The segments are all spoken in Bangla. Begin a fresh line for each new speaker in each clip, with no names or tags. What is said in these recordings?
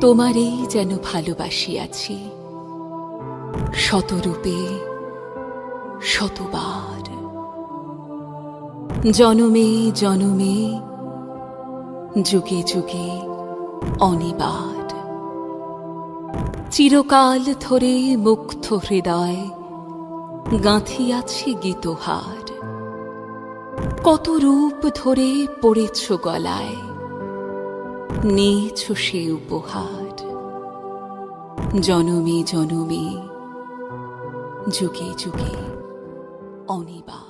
তোমারেই যেন ভালোবাসিয়াছি শতরূপে, শতবার। জনমে জনমে, যুগে যুগে অনিবার। চিরকাল ধরে মুগ্ধ হৃদয় গাঁথিয়াছে গীতহার। কত রূপ ধরে পড়েছ গলায় নিয়েছ সে উপহার। জনমে জনমে যুগে যুগে অনিবার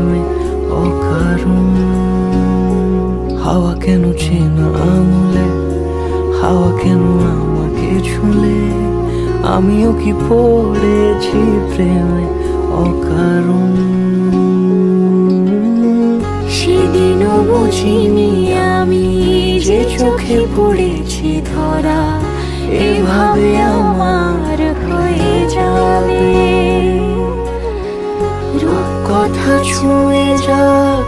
হাওয়া কেন চেনা আঙুলে হাওয়া কেন আমাকে ছুলে? আমিও কি পড়েছি প্রেমে অকারণ?
সেদিনও বুঝিনি আমি যে চোখে পড়েছি ধরা, এভাবে আমার হয়ে যাবে।
কথা ছুঁয়ে যাক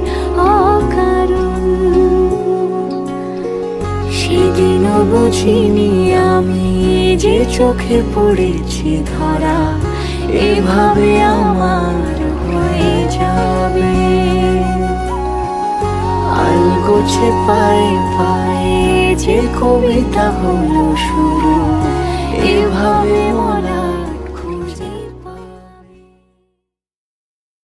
সেদিনও বুঝিনি আমি? যে চোখে পড়েছি ধরা, এভাবে আমার হয়ে যাবে। আলগোছে পায়ে পায়ে যে কবিতা হলো